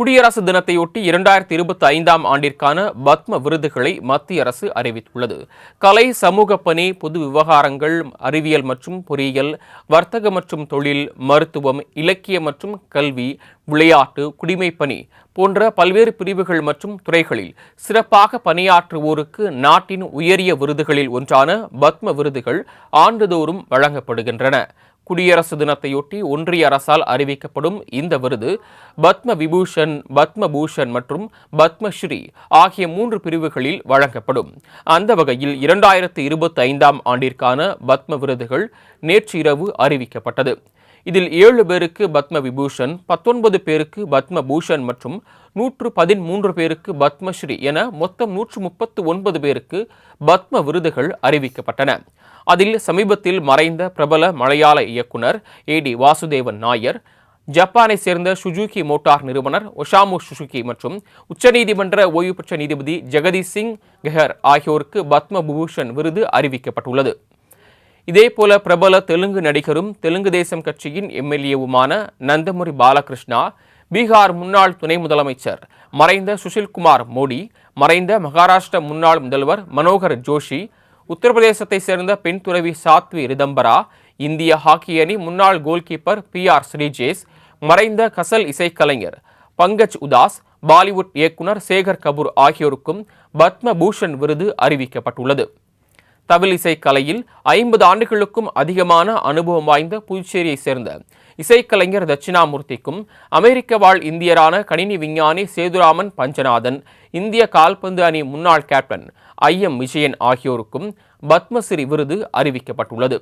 குடியரசு தினத்தையொட்டி இரண்டாயிரத்தி இருபத்தி ஐந்தாம் ஆண்டிற்கான பத்ம விருதுகளை மத்திய அரசு அறிவித்துள்ளது. கலை சமூக பணி பொது விவகாரங்கள் அறிவியல் மற்றும் பொறியியல் வர்த்தக மற்றும் தொழில் மருத்துவம் இலக்கிய மற்றும் கல்வி விளையாட்டு குடிமைப்பணி போன்ற பல்வேறு பிரிவுகள் மற்றும் துறைகளில் சிறப்பாக பணியாற்றுவோருக்கு நாட்டின் உயரிய விருதுகளில் ஒன்றான பத்ம விருதுகள் ஆண்டுதோறும் வழங்கப்படுகின்றன. குடியரசு தினத்தையொட்டி ஒன்றிய அரசால் அறிவிக்கப்படும் இந்த விருது பத்ம விபூஷன் பத்ம பூஷன் மற்றும் பத்மஸ்ரீ ஆகிய மூன்று பிரிவுகளில் வழங்கப்படும். அந்த வகையில் இரண்டாயிரத்து இருபத்தி ஐந்தாம் ஆண்டிற்கான பத்ம விருதுகள் நேற்று இரவு அறிவிக்கப்பட்டது. இதில் ஏழு பேருக்கு பத்ம விபூஷன் பத்தொன்பது பேருக்கு பத்ம பூஷன் மற்றும் நூற்று பதிமூன்று பேருக்கு பத்மஸ்ரீ என மொத்தம் நூற்று முப்பத்து ஒன்பது பேருக்கு பத்ம விருதுகள் அறிவிக்கப்பட்டன. அதில் சமீபத்தில் மறைந்த பிரபல மலையாள இயக்குனர் ஏ டி வாசுதேவன் நாயர் ஜப்பானை சேர்ந்த சுஜுகி மோட்டார் நிறுவனர் ஒஷாமு சுசுகி மற்றும் உச்சநீதிமன்ற ஓய்வு பெற்ற நீதிபதி ஜெகதீஷ் சிங் கெஹர் ஆகியோருக்கு பத்ம பூஷன் விருது அறிவிக்கப்பட்டுள்ளது. இதேபோல பிரபல தெலுங்கு நடிகரும் தெலுங்கு தேசம் கட்சியின் எம்எல்ஏவுமான நந்தமுரி பாலகிருஷ்ணா பீகார் முன்னாள் துணை முதலமைச்சர் மறைந்த சுஷில்குமார் மோடி மறைந்த மகாராஷ்டிர முன்னாள் முதல்வர் மனோகர் ஜோஷி உத்தரப்பிரதேசத்தை சேர்ந்த பெண் துறவி சாத்வி ரிதம்பரா இந்திய ஹாக்கி அணி முன்னாள் கோல்கீப்பர் பி ஆர் ஸ்ரீஜேஷ் மறைந்த கசல் இசைக்கலைஞர் பங்கஜ் உதாஸ் பாலிவுட் இயக்குனர் சேகர் கபூர் ஆகியோருக்கும் பத்ம பூஷன் விருது அறிவிக்கப்பட்டுள்ளது. தவில் இசைக்கலையில் ஐம்பது ஆண்டுகளுக்கும் அதிகமான அனுபவம் வாய்ந்த புதுச்சேரியை சேர்ந்த இசைக்கலைஞர் தட்சிணாமூர்த்திக்கும் அமெரிக்க வாழ் இந்தியரான கணினி விஞ்ஞானி சேதுராமன் பஞ்சநாதன் இந்திய கால்பந்து அணி முன்னாள் கேப்டன் ஐ எம் விஜயன் ஆகியோருக்கும் பத்மஸ்ரீ விருது அறிவிக்கப்பட்டுள்ளது.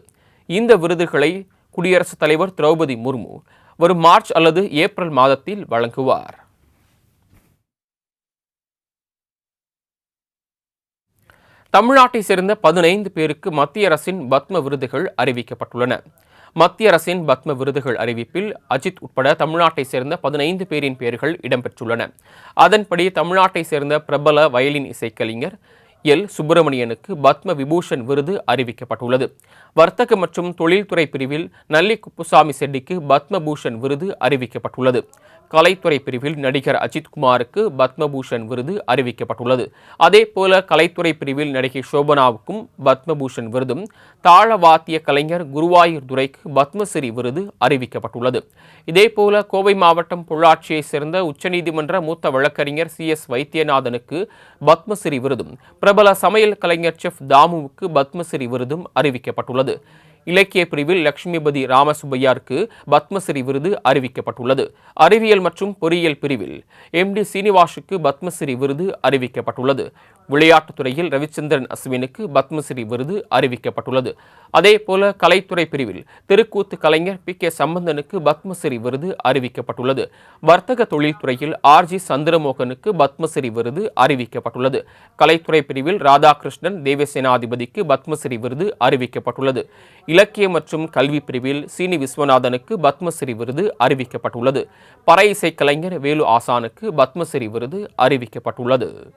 இந்த விருதுகளை குடியரசுத் தலைவர் திரௌபதி முர்மு வரும் மார்ச் அல்லது ஏப்ரல் மாதத்தில் வழங்குவார். தமிழ்நாட்டை சேர்ந்த பதினைந்து பேருக்கு மத்திய அரசின் பத்ம விருதுகள் அறிவிக்கப்பட்டுள்ளன. மத்திய அரசின் பத்ம விருதுகள் அறிவிப்பில் அஜித் உட்பட தமிழ்நாட்டை சேர்ந்த பதினைந்து பேரின் பெயர்கள் இடம்பெற்றுள்ளன. அதன்படி தமிழ்நாட்டை சேர்ந்த பிரபல வயலின் இசைக்கலைஞர் எல். சுப்பிரமணியனுக்கு பத்ம விபூஷன் விருது அறிவிக்கப்பட்டுள்ளது. வர்த்தக மற்றும் தொழில்துறை பிரிவில் நல்லி குப்புசாமி செட்டிக்கு பத்மபூஷன் விருது அறிவிக்கப்பட்டுள்ளது. கலைத்துறை பிரிவில் நடிகர் அஜித் குமாருக்கு பத்மபூஷன் விருது அறிவிக்கப்பட்டுள்ளது. அதே போல கலைத்துறை பிரிவில் நடிகை சோபனாவுக்கும் பத்மபூஷன் விருதும் தாள வாத்திய கலைஞர் குருவாயூர் துரைக்கு பத்மஸ்ரீ விருது அறிவிக்கப்பட்டுள்ளது. இதேபோல கோவை மாவட்டம் பொள்ளாச்சியை சேர்ந்த உச்சநீதிமன்ற மூத்த வழக்கறிஞர் சி. எஸ். வைத்தியநாதனுக்கு பத்மஸ்ரீ விருதும் பிரபல சமையல் கலைஞர் செஃப் தாமுவுக்கு பத்மஸ்ரீ விருதும் அறிவிக்கப்பட்டுள்ளது. இலக்கிய பிரிவில் லட்சுமிபதி ராமசுப்பையாருக்கு பத்மஸ்ரீ விருது அறிவிக்கப்பட்டுள்ளது. அறிவியல் மற்றும் பொறியியல் பிரிவில் எம் டி சீனிவாசுக்கு பத்மஸ்ரீ விருது அறிவிக்கப்பட்டுள்ளது. விளையாட்டுத்துறையில் ரவிச்சந்திரன் அஸ்வினுக்கு பத்மஸ்ரீ விருது அறிவிக்கப்பட்டுள்ளது. அதே போல கலைத்துறை பிரிவில் திருக்கூத்து கலைஞர் பி. கே. சம்பந்தனுக்கு பத்மஸ்ரீ விருது அறிவிக்கப்பட்டுள்ளது. வர்த்தக தொழில்துறையில் ஆர். ஜி. சந்திரமோகனுக்கு பத்மஸ்ரீ விருது அறிவிக்கப்பட்டுள்ளது. கலைத்துறை பிரிவில் ராதாகிருஷ்ணன் தேவசேனாதிபதிக்கு பத்மஸ்ரீ விருது அறிவிக்கப்பட்டுள்ளது. இலக்கிய மற்றும் கல்வி பிரிவில் சீனி விஸ்வநாதனுக்கு பத்மஸ்ரீ விருது அறிவிக்கப்பட்டுள்ளது. பறை இசை கலைஞர் வேலு ஆசானுக்கு பத்மஸ்ரீ விருது அறிவிக்கப்பட்டுள்ளது.